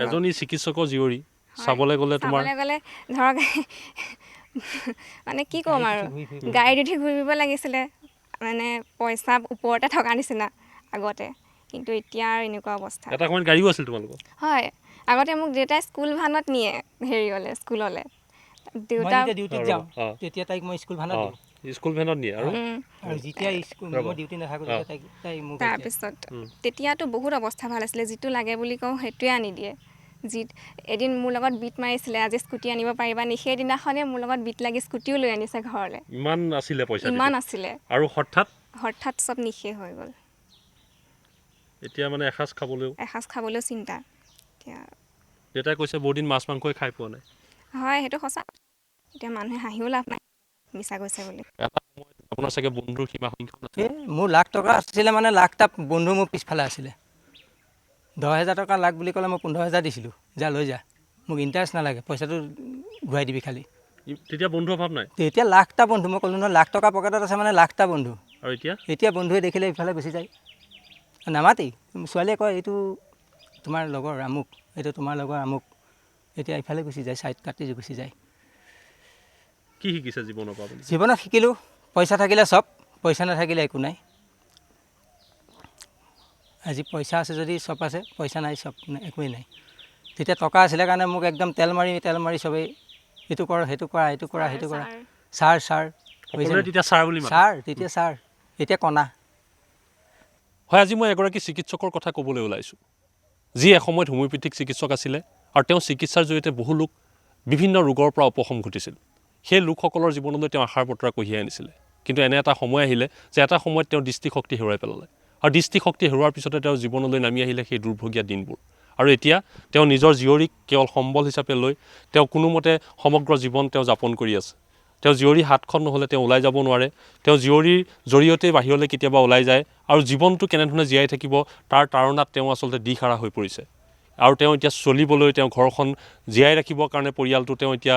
এজনী চিকিৎসকৰ জীয়ৰী। চাবলৈ গ'লে তোমাৰ চাবলৈ গ'লে ধৰক মানে কি ক'ম আৰু গাড়ীত উঠি ঘূৰিব লাগিছিলে। মানে পইচা ওপৰতে থকা নিচিনা আগতে। কিন্তু এতিয়া আৰু এনেকুৱা অৱস্থা। এটা সময়ত গাড়ীও আছিল তোমালোকৰ? হয় আগতে মোক দেউতাই স্কুল ভানত নিয়ে হেৰিয়লৈ স্কুললৈ। দেউতা যেতিয়া ডিউটিত যাওঁ। অঁ। তেতিয়া তাইক মই স্কুল ভানত অঁ দিওঁ স্কুল ভেনত নিয়ে আৰু? উম, আৰু যেতিয়া স্কুল ৰ'ব। মই ডিউটি নাথাকোঁ তেতিয়া তাইক তাই মোক তাৰপিছত। তেতিয়াতো বহুত অৱস্থা ভাল আছিলে যিটো লাগে বুলি কওঁ সেইটোৱে আনি দিয়ে। যি এদিন মোৰ লগত বিট মাৰিছিলে আজি স্কুটি আনিব পাৰিবা নি? সেইদিনাখনে মোৰ লগত বিট লাগি স্কুটিও লৈ আনিছে ঘৰলৈ। ইমান আছিলে পইচা ইমান। আছিলে। আৰু হঠাৎ? হঠাৎ চব নিশেষ হৈ গ'ল। এতিয়া মানে এসাঁজ খাবলৈও? এসাঁজ খাবলৈও চিন্তা। এতিয়া দেউতাই কৈছে বহুদিন মাছ মাংসই খাই পোৱা নাই। হয় সেইটো সঁচা। এতিয়া মানুহে হাঁহিও লাভ নাই মিছা কৈছে বুলি। আপোনাৰ চাগে বন্ধুৰ সীমা এই মোৰ লাখ টকা আছিলে মানে লাখটা বন্ধু মোৰ পিছফালে আছিলে। দহ হেজাৰ টকা লাখ বুলি ক'লে মই পোন্ধৰ হেজাৰ দিছিলোঁ। যা লৈ যা। মোক ইণ্টাৰেষ্ট নালাগে পইচাটো ঘূৰাই দিবি খালি। তেতিয়া বন্ধুৰ অভাৱ নাই? তেতিয়া লাখটা বন্ধু মই ক'লোঁ নহয় লাখ টকা পকেটত আছে মানে লাখটা বন্ধু। আৰু এতিয়া? এতিয়া বন্ধুৱে দেখিলে ইফালে গুচি যায়। নামাতেই। ছোৱালীয়ে কয় এইটো তোমাৰ লগৰ আমুক এইটো তোমাৰ লগৰ আমুক। এতিয়া ইফালে গুচি যায় ছাইড কাটি গুচি যায়। কি শিকিছে জীৱনৰ পৰা আপুনি জীৱনত শিকিলোঁ পইচা থাকিলে চব পইচা নাথাকিলে একো নাই। আজি পইচা আছে যদি চব আছে পইচা নাই চব একোৱেই নাই। তেতিয়া টকা আছিলে কাৰণে মোক একদম তেল মাৰি তেল মাৰি চবেই এইটো কৰ সেইটো কৰা এইটো কৰা সেইটো কৰা। ছাৰ। ছাৰ? তেতিয়া ছাৰ বুলি ছাৰ তেতিয়া ছাৰ এতিয়া কণা। হয় আজি মই এগৰাকী চিকিৎসকৰ কথা ক'বলৈ ওলাইছোঁ। যি এসময়ত হোমিঅ'পেথিক চিকিৎসক আছিলে আৰু তেওঁ চিকিৎসাৰ জৰিয়তে বহু লোক বিভিন্ন ৰোগৰ পৰা উপশম ঘটিছিল। সেই লোকসকলৰ জীৱনলৈ তেওঁ আশাৰ বতৰা কঢ়িয়াই আনিছিলে। কিন্তু এনে এটা সময় আহিলে যে এটা সময়ত তেওঁ দৃষ্টিশক্তি হেৰুৱাই পেলালে। আৰু দৃষ্টিশক্তি হেৰুৱাৰ পিছতে তেওঁৰ জীৱনলৈ নামি আহিলে সেই দুৰ্ভগীয়া দিনবোৰ। আৰু এতিয়া তেওঁ নিজৰ জীয়ৰীক কেৱল সম্বল হিচাপে লৈ তেওঁ কোনোমতে সমগ্ৰ জীৱন তেওঁ যাপন কৰি আছে। তেওঁ জীয়ৰী হাতখন নহ'লে তেওঁ ওলাই যাব নোৱাৰে। তেওঁ জীয়ৰীৰ জৰিয়তে বাহিৰলৈ কেতিয়াবা ওলাই যায়। আৰু জীৱনটো কেনেধৰণে জীয়াই থাকিব তাৰ তাৰণাত তেওঁ আচলতে দিশহাৰা হৈ পৰিছে। আৰু তেওঁ এতিয়া চলিবলৈ তেওঁ ঘৰখন জীয়াই ৰাখিবৰ কাৰণে পৰিয়ালটো তেওঁ এতিয়া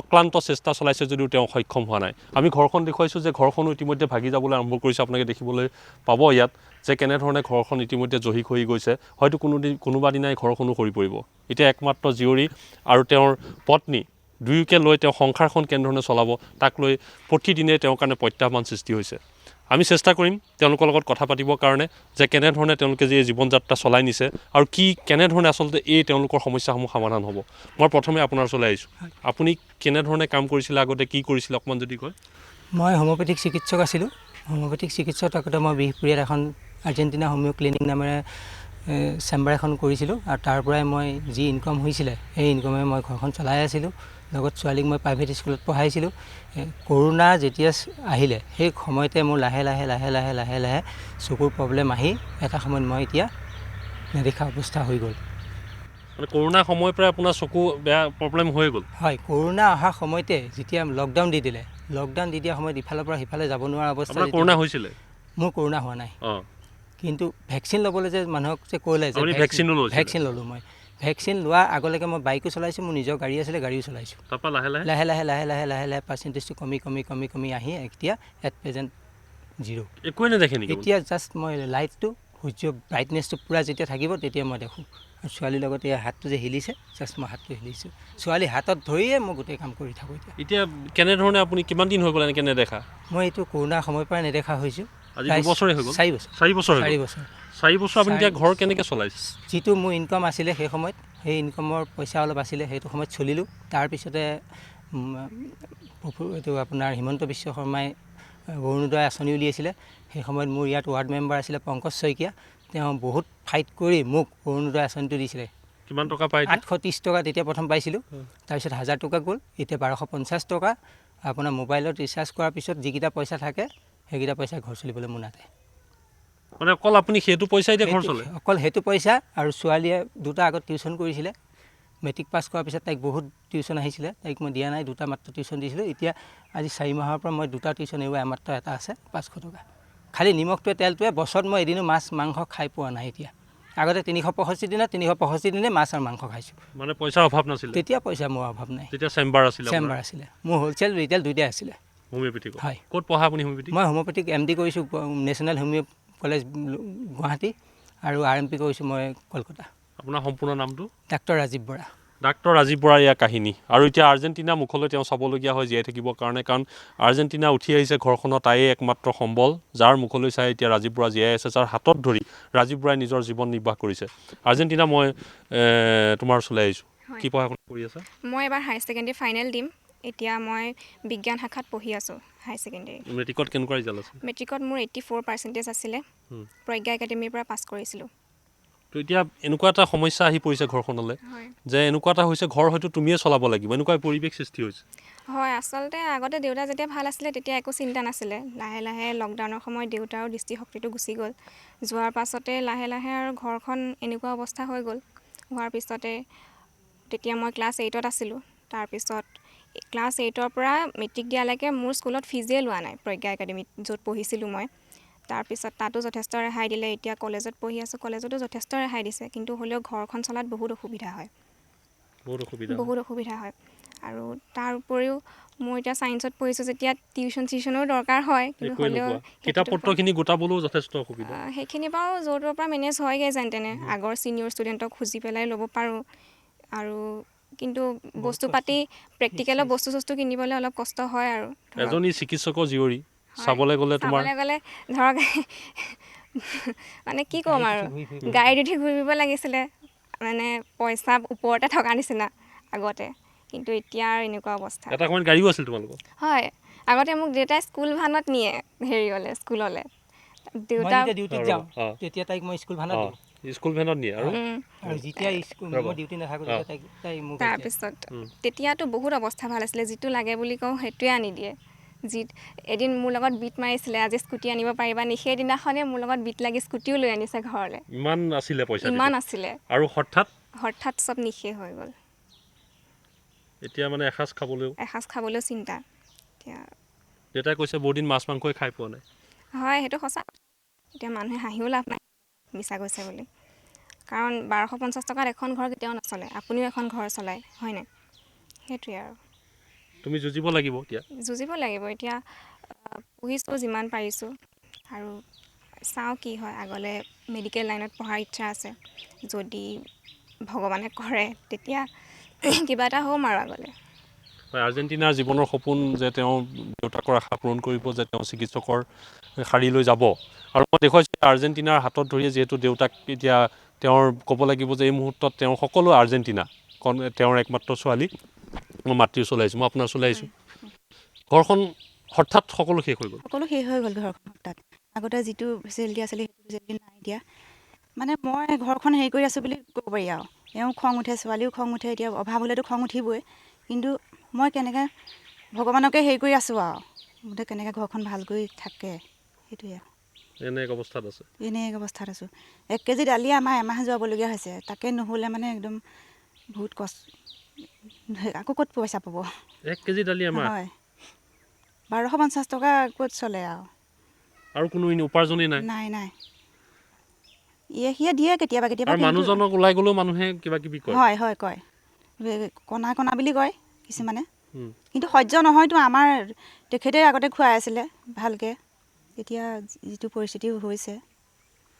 অক্লান্ত চেষ্টা চলাইছে যদিও তেওঁ সক্ষম হোৱা নাই। আমি ঘৰখন দেখুৱাইছোঁ যে ঘৰখনো ইতিমধ্যে ভাগি যাবলৈ আৰম্ভ কৰিছে। আপোনালোকে দেখিবলৈ পাব ইয়াত যে কেনেধৰণে ঘৰখন ইতিমধ্যে জহি খহি গৈছে। হয়তো কোনোদিন কোনোবা দিনাই ঘৰখনো সৰি পৰিব। এতিয়া একমাত্ৰ জীয়ৰী আৰু তেওঁৰ পত্নী দুয়োকে লৈ তেওঁ সংসাৰখন কেনেধৰণে চলাব তাক লৈ প্ৰতিদিনে তেওঁৰ কাৰণে প্ৰত্যাহ্বান সৃষ্টি হৈছে। আমি চেষ্টা কৰিম তেওঁলোকৰ লগত কথা পাতিবৰ কাৰণে যে কেনেধৰণে তেওঁলোকে যে এই জীৱন যাত্ৰা চলাই নিছে আৰু কি কেনেধৰণে আচলতে এই তেওঁলোকৰ সমস্যাসমূহ সমাধান হ'ব। মই প্ৰথমে আপোনাৰ ওচৰলৈ আহিছোঁ। আপুনি কেনেধৰণে কাম কৰিছিলে আগতে কি কৰিছিলে অকণমান যদি কয়। মই হোমিঅ'পেথিক চিকিৎসক আছিলোঁ। হোমিঅ'পেথিক চিকিৎসক থাকোঁতে মই বিহপুৰীয়াত এখন আৰ্জেণ্টিনা হোমিঅ' ক্লিনিক নামেৰে চেম্বাৰ এখন কৰিছিলোঁ। আৰু তাৰ পৰাই মই যি ইনকাম হৈছিলে সেই ইনকামে মই ঘৰখন চলাই আছিলোঁ। লগত ছোৱালীক মই প্ৰাইভেট স্কুলত পঢ়াইছিলোঁ। কৰোণা যেতিয়া আহিলে সেই সময়তে মোৰ লাহে লাহে লাহে লাহে লাহে লাহে চকুৰ প্ৰব্লেম আহি এটা সময়ত মই এতিয়া নেদেখা অৱস্থা হৈ গ'ল। মানে কৰোণাৰ সময়ৰ পৰাই আপোনাৰ চকু বেয়া প্ৰব্লেম হৈ গ'ল? হয় কৰোণা অহাৰ সময়তে যেতিয়া লকডাউন দি দিলে লকডাউন দি দিয়া সময়ত ইফালৰ পৰা সিফালে যাব নোৱাৰা অৱস্থা কৰোণা হৈছিলে? মোৰ কৰোণা হোৱা নাই। কিন্তু ভেকচিন ল'বলৈ যে মানুহক যে ক'লে যে? ভেকচিন ল'লোঁ মই। ভেকচিন লোৱাৰ আগলৈকে মই বাইকো চলাইছোঁ মোৰ নিজৰ গাড়ী আছিলে গাড়ীও চলাইছোঁ। তাৰপৰা লাহে লাহে? লাহে লাহে লাহে লাহে লাহে লাহে পাৰ্চেণ্টেজটো কমি কমি কমি কমি আহি এতিয়া এট প্ৰেজেণ্ট জিৰ' একোৱে নেদেখে নেকি? এতিয়া জাষ্ট মই লাইটটো সূৰ্য ব্ৰাইটনেছটো পূৰা যেতিয়া থাকিব তেতিয়া মই দেখোঁ। আৰু ছোৱালীৰ লগতে এই হাতটো যে হিলিছে জাষ্ট মই হাতটো হিলিছোঁ। ছোৱালী হাতত ধৰিয়ে মই গোটেই কাম কৰি থাকোঁ এতিয়া। এতিয়া কেনেধৰণে আপুনি কিমান দিন হৈ গ'ল এনেকৈ নেদেখা? মই এইটো কৰোণাৰ সময়ৰ পৰাই নেদেখা হৈছোঁ। আজি দুবছৰে হৈ গ'ল। চাৰি বছৰ। চাৰি বছৰ চাৰি বছৰ। চাৰি বছৰ আপুনি এতিয়া ঘৰ কেনেকৈ চলাইছে? যিটো মোৰ ইনকাম আছিলে সেই সময়ত সেই ইনকামৰ পইচা অলপ আছিলে সেইটো সময়ত চলিলোঁ। তাৰপিছতে এইটো আপোনাৰ হিমন্ত বিশ্ব শৰ্মাই অৰুণোদয় আঁচনি উলিয়াইছিলে। সেই সময়ত মোৰ ইয়াত ৱাৰ্ড মেম্বাৰ আছিলে পংকজ শইকীয়া। তেওঁ বহুত ফাইট কৰি মোক অৰুণোদয় আঁচনিটো দিছিলে। কিমান টকা এতিয়া? আঠশ ত্ৰিছ টকা তেতিয়া প্ৰথম পাইছিলোঁ। তাৰপিছত হাজাৰ টকা গ'ল। এতিয়া বাৰশ পঞ্চাছ টকা। আপোনাৰ মোবাইলত ৰিচাৰ্জ কৰাৰ পিছত যিকেইটা পইচা থাকে সেইকেইটা পইচা ঘৰ চলিবলৈ মোৰ নাতে। মানে অকল আপুনি সেইটো পইচা এতিয়া ঘৰ চলে? অকল সেইটো পইচা আৰু ছোৱালীয়ে দুটা আগত টিউশ্যন কৰিছিলে। মেট্ৰিক পাছ কৰাৰ পিছত তাইক বহুত টিউশ্যন আহিছিলে। তাইক মই দিয়া নাই দুটা মাত্ৰ টিউশ্যন দিছিলোঁ। এতিয়া আজি চাৰি মাহৰ পৰা মই দুটা টিউশ্যন এৰুৱাই মাত্ৰ এটা আছে পাঁচশ টকা। খালি নিমখটোৱে তেলটোৱে বছৰত মই এদিনো মাছ মাংস খাই পোৱা নাই এতিয়া। আগতে তিনিশ পঁয়ষষ্ঠি দিনত তিনিশ পঁয়ষষ্ঠি দিনে মাছ আৰু মাংস খাইছোঁ। মানে পইচাৰ অভাৱ নাছিলে? তেতিয়া পইচা মোৰ অভাৱ নাই। তেতিয়া চেম্বাৰ আছিলে চেম্বাৰ আছিলে। মোৰ হ'লচেল ৰিটেইল দুইটাই আছিলে। হোমিঅ'পেথিক হয়। ক'ত পঢ়া আপুনি হোমিঅ'পেথিক মই হোমিঅ'পেথিক এম ডি কৰিছোঁ নেশ্যনেল হোমিঅ' কলেজ গুৱাহাটী আৰু আৰ এম পি কৰিছোঁ মই কলকাতা। আপোনাৰ সম্পূৰ্ণ নামটো? ডাক্তৰ ৰাজীৱ বৰা। ডাক্তৰ ৰাজীৱ বৰাৰ এয়া কাহিনী। আৰু এতিয়া আৰ্জেণ্টিনা মুখলৈ তেওঁ চাবলগীয়া হয় জীয়াই থাকিবৰ কাৰণে কাৰণ আৰ্জেণ্টিনা উঠি আহিছে ঘৰখনত তায়েই একমাত্ৰ সম্বল যাৰ মুখলৈ চাই এতিয়া ৰাজীৱ বৰা জীয়াই আছে যাৰ হাতত ধৰি ৰাজীৱ বৰাই নিজৰ জীৱন নিৰ্বাহ কৰিছে। আৰ্জেণ্টিনা মই তোমাৰ ওচৰলৈ আহিছোঁ। কি পঢ়া শুনা কৰি আছা? মই এবাৰ হায়াৰ ছেকেণ্ডেৰী ফাইনেল দিম। এতিয়া মই বিজ্ঞান শাখাত পঢ়ি আছোঁ হায়াৰ ছেকেণ্ডেৰী মেট্ৰিকত কেনেকুৱা ৰিজাল্ট মেট্ৰিকত মোৰ এইট্টি ফ'ৰ পাৰ্চেণ্টেজ আছিলে। প্ৰজ্ঞা একাডেমীৰ পৰা পাছ কৰিছিলোঁ। তো এতিয়া এনেকুৱা এটা সমস্যা আহি পৰিছে ঘৰখনলৈ যে এনেকুৱা এটা হৈছে ঘৰ হয়তো তুমিয়ে চলাব লাগিব এনেকুৱা পৰিৱেশ সৃষ্টি হৈছে। হয় আচলতে আগতে দেউতা যেতিয়া ভাল আছিলে তেতিয়া একো চিন্তা নাছিলে। লাহে লাহে লকডাউনৰ সময়ত দেউতাৰো দৃষ্টিশক্তিটো গুচি গ'ল। যোৱাৰ পাছতে লাহে লাহে আৰু ঘৰখন এনেকুৱা অৱস্থা হৈ গ'ল। হোৱাৰ পিছতে তেতিয়া মই ক্লাছ এইটত আছিলোঁ। তাৰপিছত ক্লাছ এইটৰ পৰা মেট্ৰিক দিয়ালৈকে মোৰ স্কুলত ফিজেই লোৱা নাই প্ৰজ্ঞা একাডেমীত য'ত পঢ়িছিলোঁ মই। তাৰপিছত তাতো যথেষ্ট ৰেহাই দিলে এতিয়া কলেজত পঢ়ি আছোঁ কলেজতো যথেষ্ট ৰেহাই দিছে কিন্তু হ'লেও ঘৰখন চলাত বহুত অসুবিধা হয়। বহুত অসুবিধা হয়। আৰু তাৰ উপৰিও মোৰ এতিয়া ছায়েন্সত পঢ়িছোঁ যেতিয়া টিউশ্যন চিউশ্যনো দৰকাৰ হয় কিন্তু হ'লেও কিতাপ পত্ৰখিনি গোটাবলৈও যথেষ্ট অসুবিধা। সেইখিনি বাৰু য'ৰ ত'ৰ পৰা মেনেজ হয়গৈ যেন তেনে। আগৰ ছিনিয়ৰ ষ্টুডেণ্টক খুজি পেলাই ল'ব পাৰোঁ। আৰু কিন্তু বস্তু পাতি প্ৰেক্টিকেলৰ বস্তু চস্তু কিনিবলৈ অলপ কষ্ট হয় আৰু। এজনী চিকিৎসকৰ জীয়ৰী। চাবলৈ গ'লে তোমাৰ গ'লে ধৰক মানে কি ক'ম আৰু? গাড়ীত উঠি ঘূৰি ফুৰিব। লাগিছিলে। মানে পইচা ওপৰতে থকা নিচিনা আগতে। কিন্তু এতিয়া আৰু এনেকুৱা অৱস্থা। এটা সময়ত গাড়ীও আছিল তোমালোকৰ? হয়। আগতে মোক দেউতাই স্কুল ভানত নিয়ে হেৰিয়লৈ স্কুললৈ। মই দেউতা ডিউটিত যাওঁ। তেতিয়া তাইক মই স্কুল ভানত দিওঁ। স্কুল ভেনত নিয়ে আৰু? যেতিয়া স্কুল। মই ডিউটি নাথাকোঁ তাই মোক তাৰপিছত। তেতিয়াতো বহুত অৱস্থা ভাল আছিলে যিটো লাগে বুলি কওঁ সেইটোৱে আনি দিয়ে। যি এদিন মোৰ লগত বিট মাৰিছিলে আজি স্কুটি আনিব পাৰিবা নি? সেইদিনাখনে মোৰ লগত বিট লাগি স্কুটিও লৈ আনিছে ঘৰলৈ। ইমান আছিলে পইচা ইমান। আছিলে। আৰু হঠাৎ? হঠাৎ চব নিশেষ হৈ গ'ল। এতিয়া মানে এসাঁজ খাবলৈও? এসাঁজ খাবলৈও চিন্তা। এতিয়া দেউতাই কৈছে বহুত দিন মাছ মাংসই খাই পোৱা নাই। হয় সেইটো সঁচা। এতিয়া মানুহে হাঁহিও লাভ নাই। মিছা কৈছে বুলি। কাৰণ বাৰশ পঞ্চাছ টকাত এখন ঘৰ কেতিয়াও নচলে আপুনিও এখন ঘৰ চলায় হয়নে সেইটোৱে আৰু। তুমি যুঁজিব লাগিব এতিয়া? যুঁজিব লাগিব এতিয়া পঢ়িছোঁ যিমান পাৰিছোঁ। আৰু চাওঁ কি হয় আগলৈ মেডিকেল লাইনত পঢ়াৰ ইচ্ছা আছে। যদি ভগৱানে কৰে তেতিয়া কিবা এটা হ'ম আৰু আগলৈ। হয় আৰ্জেণ্টিনাৰ জীৱনৰ সপোন যে তেওঁ দেউতাকৰ আশা পূৰণ কৰিব যে তেওঁ চিকিৎসকৰ শাৰীলৈ যাব। আৰু মই দেখুৱাইছোঁ আৰ্জেণ্টিনাৰ হাতত ধৰিয়ে যিহেতু দেউতাক এতিয়া তেওঁৰ ক'ব লাগিব যে এই মুহূৰ্তত তেওঁৰ সকলো আৰ্জেণ্টিনা তেওঁৰ একমাত্ৰ ছোৱালী। মই মাতৃৰ ওচৰলৈ আহিছোঁ মই আপোনাৰ আহিছোঁ। ঘৰখন হঠাৎ সকলো শেষ হৈ গ'ল। সকলো শেষ হৈ গ'ল ঘৰখন তাত আগতে যিটো ফেচিলিটি আছিলে সেইটো ফেচিলিটি নাই এতিয়া মানে মই ঘৰখন হেৰি কৰি আছোঁ বুলি ক'ব পাৰি আৰু। এওঁ খং উঠে ছোৱালীও খং উঠে এতিয়া অভাৱ হ'লেতো খং উঠিবই। কিন্তু মই কেনেকৈ ভগৱানকে হেৰি কৰি আছোঁ আৰু মুঠতে কেনেকৈ ঘৰখন ভালকৈ থাকে সেইটোৱে আৰু। এনে এক অৱস্থাত আছে। এনে এক অৱস্থাত আছোঁ। এক কেজি দালি আমাৰ এমাহ যোৱাবলগীয়া হৈছে। তাকে নহ'লে মানে একদম বহুত কষ্ট। আকৌ ক'ত পইচা পাব? এক কেজি দালি আমাৰ? হয়। বাৰশ পঞ্চাছ টকা ক'ত চলে আৰু? আৰু কোনো উপাৰ্জনেই নাই? নাই নাই। ইয়ে সিয়ে দিয়ে কেতিয়াবা কেতিয়াবা মানুহজনক ওলাই গ'লেও মানুহে কিবা কিবি কয়। হয় হয় কয়। কণা কণা বুলি কয় কিছুমানে। কিন্তু সহ্য নহয়তো। আমাৰ তেখেতে আগতে খুৱাই আছিলে ভালকৈ। এতিয়া যিটো পৰিস্থিতি হৈছে।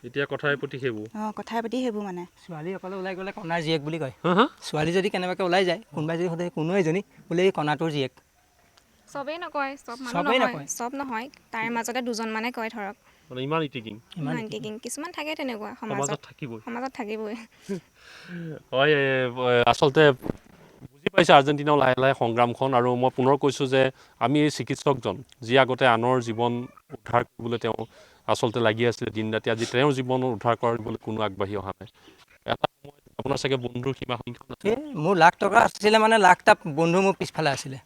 এতিয়া কথাই প্ৰতি সেইবোৰ? অঁ কথাই পাতি সেইবোৰ মানে। ছোৱালী অকলে ওলাই গ'লে কণাৰ জীয়েক বুলি কয়। ছোৱালী যদি কেনেবাকৈ ওলাই যায় কোনোবাই যদি সোধে কোনো এজনী বোলে এই কণাটোৰ জীয়েক। চবেই নকয় চব মানুহ নহয় নকয়। চব নহয় তাৰে মাজতে দুজনমানে কয় ধৰক। মানে ইমান ইটিকিং। ইমান নাইণ্টিকিং কিছুমান থাকে তেনেকুৱা সমাজত। সমাজত থাকিবই। সমাজত থাকিবই। হয় আচলতে বুজি পাইছে আৰ্জেণ্টিনাও লাহে লাহে সংগ্ৰামখন আৰু মই পুনৰ কৈছোঁ যে আমি এই চিকিৎসকজন যি আগতে আনৰ জীৱন উদ্ধাৰ কৰিবলৈ তেওঁ আচলতে লাগি আছিলে দিন ৰাতি আজি তেওঁৰ জীৱন উদ্ধাৰ কৰিবলৈ কোনো আগবাঢ়ি অহা নাই। এটা সময়ত আপোনাৰ চাগে বন্ধুৰ সীমা সংখ্যা মোৰ লাখ টকা আছিলে মানে লাখটা বন্ধু মোৰ পিছফালে আছিলে।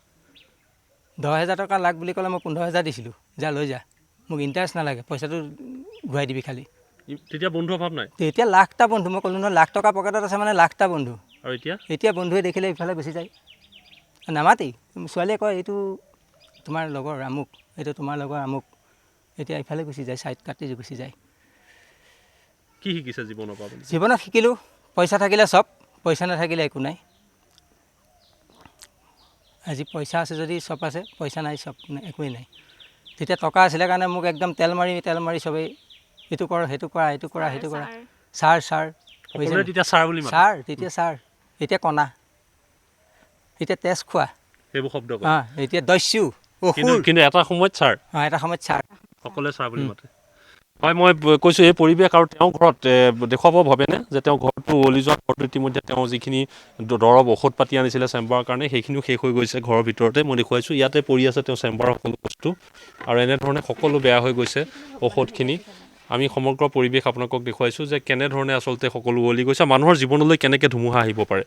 দহ হেজাৰ টকা লাখ বুলি ক'লে মই পোন্ধৰ হেজাৰ দিছিলোঁ। যা লৈ যা। মোক ইণ্টাৰেষ্ট নালাগে পইচাটো ঘূৰাই দিবি খালি। তেতিয়া বন্ধু অভাৱ নাই? তেতিয়া লাখটা বন্ধু মই ক'লোঁ নহয় লাখ টকা পকেটত আছে মানে লাখটা বন্ধু। আৰু এতিয়া? এতিয়া বন্ধুৱে দেখিলে ইফালে গুচি যায়। নামাতেই। ছোৱালীয়ে কয় এইটো তোমাৰ লগৰ আমুক এইটো তোমাৰ লগৰ আমুক। এতিয়া ইফালে গুচি যায় ছাইড কাটি গুচি যায়। কি শিকিছে জীৱনৰ পৰা জীৱনত শিকিলোঁ পইচা থাকিলে চব পইচা নাথাকিলে একো নাই। আজি পইচা আছে যদি চব আছে পইচা নাই চব একোৱেই নাই। তেতিয়া টকা আছিলে কাৰণে মোক একদম তেল মাৰি তেল মাৰি চবেই এইটো কৰ সেইটো কৰা এইটো কৰা সেইটো কৰা। Sir, sir. ছাৰ? তেতিয়া ছাৰ। এতিয়া কণা। এতিয়া তেজ খোৱা সেইবোৰ শব্দ অঁ এতিয়া দস্যু। কিন্তু এটা সময়ত ছাৰ। অঁ এটা সময়ত ছাৰ। সকলোৱে ছাৰ বুলি মাতে। হয় মই কৈছোঁ এই পৰিৱেশ আৰু তেওঁ ঘৰত দেখুৱাব ভাবেনে যে তেওঁ ঘৰটো উৱলি যোৱা ঘৰটো ইতিমধ্যে তেওঁ যিখিনি দৰৱ ঔষধ পাতি আনিছিলে চেম্বাৰৰ কাৰণে সেইখিনিও শেষ হৈ গৈছে ঘৰৰ ভিতৰতে। মই দেখুৱাইছোঁ ইয়াতে পৰি আছে তেওঁ চেম্বাৰৰ সকলো বস্তু। আৰু এনেধৰণে সকলো বেয়া হৈ গৈছে ঔষধখিনি। আমি সমগ্ৰ পৰিৱেশ আপোনালোকক দেখুৱাইছোঁ যে কেনেধৰণে আচলতে সকলো উৱলি গৈছে মানুহৰ জীৱনলৈ কেনেকৈ ধুমুহা আহিব পাৰে।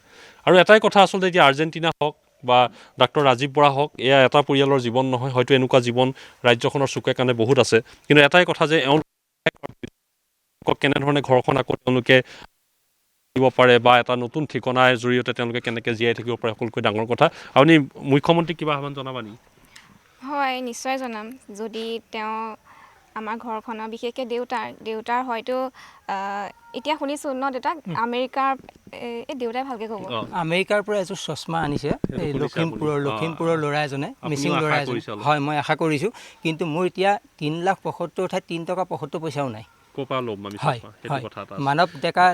আৰু এটাই কথা আচলতে এতিয়া আৰ্জেণ্টিনা হওক বা ডাক্তৰ ৰাজীৱ বৰা হওক এয়া এটা পৰিয়ালৰ জীৱন নহয় হয়তো এনেকুৱা জীৱন ৰাজ্যখনৰ চুকে কাণে বহুত আছে। কিন্তু এটাই কথা যে এওঁ তেওঁলোকক কেনেধৰণে ঘৰখন আকৌ তেওঁলোকে দিব পাৰে বা এটা নতুন ঠিকনাৰ জৰিয়তে তেওঁলোকে কেনেকৈ জীয়াই থাকিব পাৰে সকলোতকৈ ডাঙৰ কথা। আপুনি মুখ্যমন্ত্ৰীক কিবা আহ্বান জনাবা নেকি হয় নিশ্চয় জনাম। যদি তেওঁ আমাৰ ঘৰখনৰ বিশেষকৈ দেউতাৰ দেউতাৰ হয়তো এতিয়া শুনিছোঁ ন দেউতাক? আমেৰিকাৰ এই দেউতাই ভালকৈ ক'ব। আমেৰিকাৰ পৰা এযোৰ চশমা আনিছে। এই লখিমপুৰৰ? লখিমপুৰৰ ল'ৰা এজনে মিচিং ল'ৰা এজনে। হয় মই আশা কৰিছোঁ। কিন্তু মোৰ এতিয়া তিনি লাখ পঁয়সত্তৰ ঠাইত তিনি টকা পঁয়সত্তৰ পইচাও নাই। মানৱ ডেকা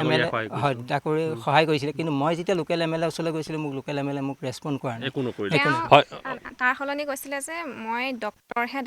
এম এল এ। হয় ডাকৰি সহায় কৰিছিলে। কিন্তু মই যেতিয়া লোকেল এম এল এ ওচৰলৈ গৈছিলোঁ মোক লোকেল এম এল এ মোক ৰেচপণ্ড কৰা নাই। তাৰ সলনি কৈছিলে যে মই ডক্তৰহে